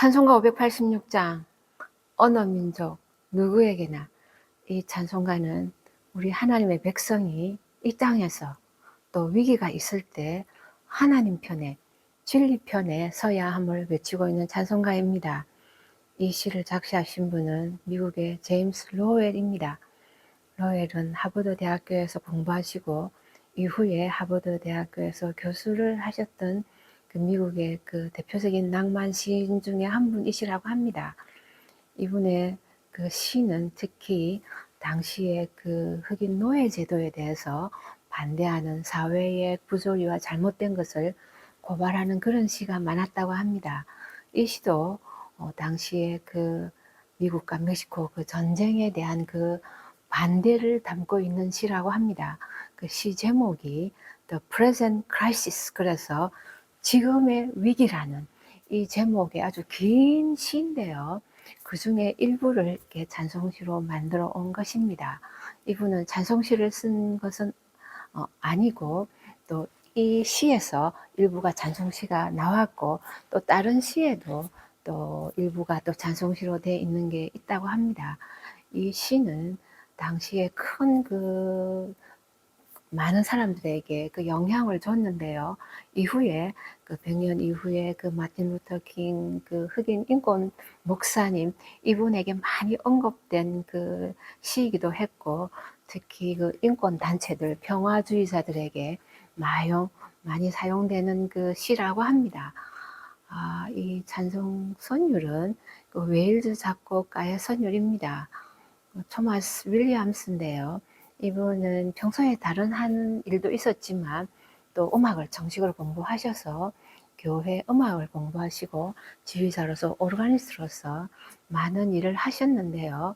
찬송가 586장 언어 민족 누구에게나 이 찬송가는 우리 하나님의 백성이 이 땅에서 또 위기가 있을 때 하나님 편에 진리 편에 서야 함을 외치고 있는 찬송가입니다. 이 시를 작시하신 분은 미국의 제임스 로웰입니다. 로웰은 하버드 대학교에서 공부하시고 이후에 하버드 대학교에서 교수를 하셨던 그 미국의 그 대표적인 낭만 시인 중에 한 분이시라고 합니다. 이분의 그 시는 특히 당시의 그 흑인 노예 제도에 대해서 반대하는 사회의 부조리와 잘못된 것을 고발하는 그런 시가 많았다고 합니다. 이 시도 어, 당시에 그 미국과 멕시코 그 전쟁에 대한 그 반대를 담고 있는 시라고 합니다. 그 시 제목이 The Present Crisis 그래서 지금의 위기라는 이 제목의 아주 긴 시인데요. 그 중에 일부를 이렇게 찬송시로 만들어 온 것입니다. 이분은 찬송시를 쓴 것은 어, 아니고 또 이 시에서 일부가 찬송시가 나왔고 또 다른 시에도 또 일부가 또 찬송시로 되어 있는 게 있다고 합니다. 이 시는 당시에 큰 그 많은 사람들에게 그 영향을 줬는데요. 이후에 그 100년 이후에 그 마틴 루터 킹 그 흑인 인권 목사님 이분에게 많이 언급된 그 시이기도 했고 특히 그 인권 단체들 평화주의자들에게 마용 많이 사용되는 그 시라고 합니다. 아, 이 찬송 선율은 그 웨일즈 작곡가의 선율입니다. 토마스 윌리엄스인데요. 이분은 평소에 다른 한 일도 있었지만 또 음악을 정식으로 공부하셔서 교회 음악을 공부하시고 지휘자로서 오르가니스트로서 많은 일을 하셨는데요.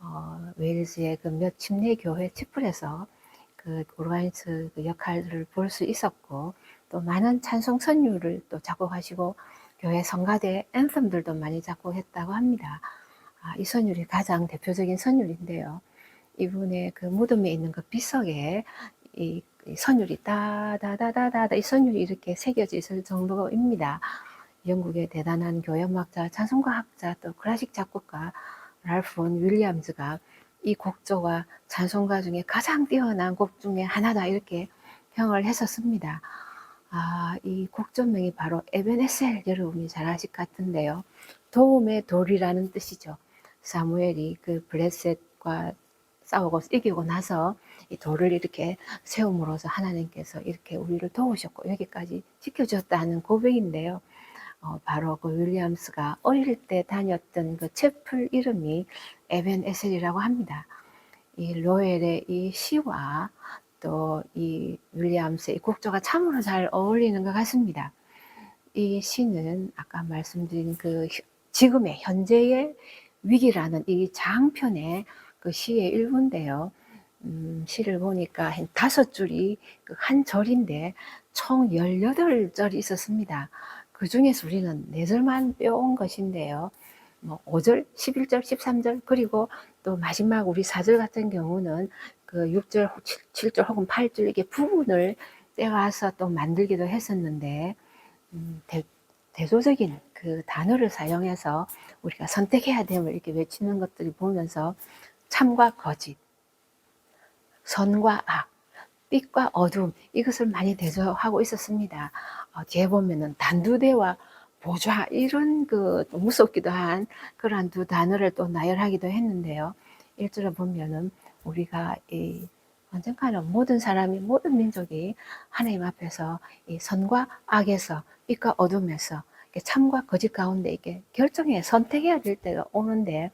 어, 웨일즈의 그몇 침례 교회 치플에서 그 오르가니스트 그 역할을 볼 수 있었고 또 많은 찬송 선율을 또 작곡하시고 교회 성가대 앤썸들도 많이 작곡했다고 합니다. 아, 이 선율이 가장 대표적인 선율인데요. 이분의 그 무덤에 있는 그 비석에 이, 이 선율이 다다다다다다 이 선율이 이렇게 새겨져 있을 정도입니다. 영국의 대단한 교향음악자, 찬송가학자, 또 클래식 작곡가 랄프 론 윌리엄즈가 이 곡조와 찬송가 중에 가장 뛰어난 곡 중에 하나다 이렇게 평을 했었습니다. 아, 이 곡조명이 바로 에베네셀 여러분이 잘 아실 것 같은데요. 도움의 돌이라는 뜻이죠. 사무엘이 그 블레셋과 싸우고 이기고 나서 이 돌을 이렇게 세움으로써 하나님께서 이렇게 우리를 도우셨고 여기까지 지켜줬다는 고백인데요. 어, 바로 그 윌리엄스가 어릴 때 다녔던 그 채플 이름이 에벤 에셀이라고 합니다. 이 로엘의 이 시와 또 이 윌리엄스의 곡조가 참으로 잘 어울리는 것 같습니다. 이 시는 아까 말씀드린 그 지금의 현재의 위기라는 이 장편의 그 시의 일부인데요. 음, 시를 보니까 한 다섯 줄이 그 한 절인데 총 18절이 있었습니다. 그 중에서 우리는 네 절만 빼온 것인데요. 뭐 5절, 11절, 13절, 그리고 또 마지막 우리 4절 같은 경우는 그 6절, 7, 절 혹은 8절 이렇게 부분을 떼와서 또 만들기도 했었는데, 음, 대, 대조적인 그 단어를 사용해서 우리가 선택해야 됨을 이렇게 외치는 것들을 보면서 참과 거짓, 선과 악, 빛과 어둠 이것을 많이 대조하고 있었습니다. 어, 뒤에 보면은 단두대와 보좌 이런 그좀 무섭기도 한 그러한 두 단어를 또 나열하기도 했는데요. 일절에 보면은 우리가 이 언젠가는 모든 사람이 모든 민족이 하나님 앞에서 이 선과 악에서 빛과 어둠에서 참과 거짓 가운데 이게 결정해 선택해야 될 때가 오는데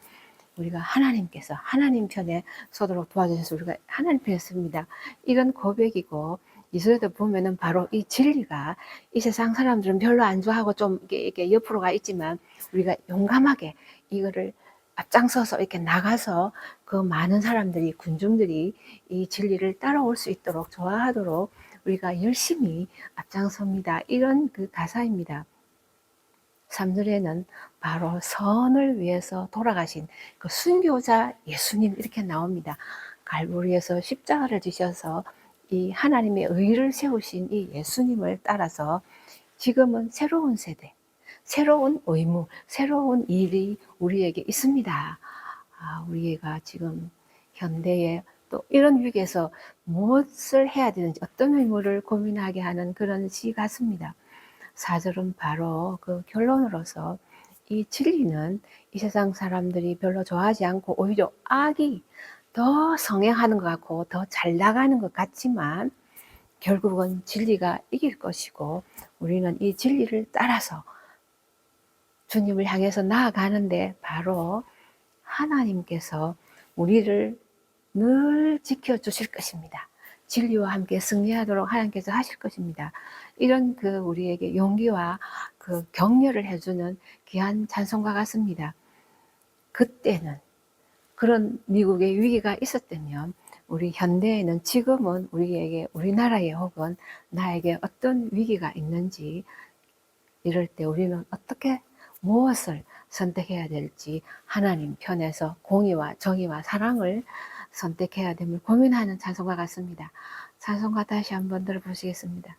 우리가 하나님께서 하나님 편에 서도록 도와주셔서 우리가 하나님 편에 습니다. 이건 고백이고 이스라엘도 보면은 바로 이 진리가 이 세상 사람들은 별로 안 좋아하고 좀 이렇게, 옆으로 가 있지만 우리가 용감하게 이거를 앞장서서 이렇게 나가서 그 많은 사람들이 군중들이 이 진리를 따라올 수 있도록 좋아하도록 우리가 열심히 앞장섭니다. 이런 그 가사입니다. 3절에는 바로 선을 위해서 돌아가신 그 순교자 예수님 이렇게 나옵니다. 갈보리에서 십자가를 지셔서 이 하나님의 의를 세우신 이 예수님을 따라서 지금은 새로운 세대, 새로운 의무, 새로운 일이 우리에게 있습니다. 아, 우리가 지금 현대에 또 이런 위기에서 무엇을 해야 되는지 어떤 의무를 고민하게 하는 그런 시 같습니다. 4절은 바로 그 결론으로서 이 진리는 이 세상 사람들이 별로 좋아하지 않고 오히려 악이 더 성행하는 것 같고 더 잘 나가는 것 같지만 결국은 진리가 이길 것이고 우리는 이 진리를 따라서 주님을 향해서 나아가는데 바로 하나님께서 우리를 늘 지켜주실 것입니다. 진리와 함께 승리하도록 하나님께서 하실 것입니다. 이런 그 우리에게 용기와 그 격려를 해주는 귀한 찬송가 같습니다. 그때는 그런 미국의 위기가 있었다면 우리 현대에는 지금은 우리에게 우리나라에 혹은 나에게 어떤 위기가 있는지 이럴 때 우리는 어떻게 무엇을 선택해야 될지 하나님 편에서 공의와 정의와 사랑을 선택해야 됨을 고민하는 찬송가 같습니다. 찬송가 다시 한번 들어보시겠습니다.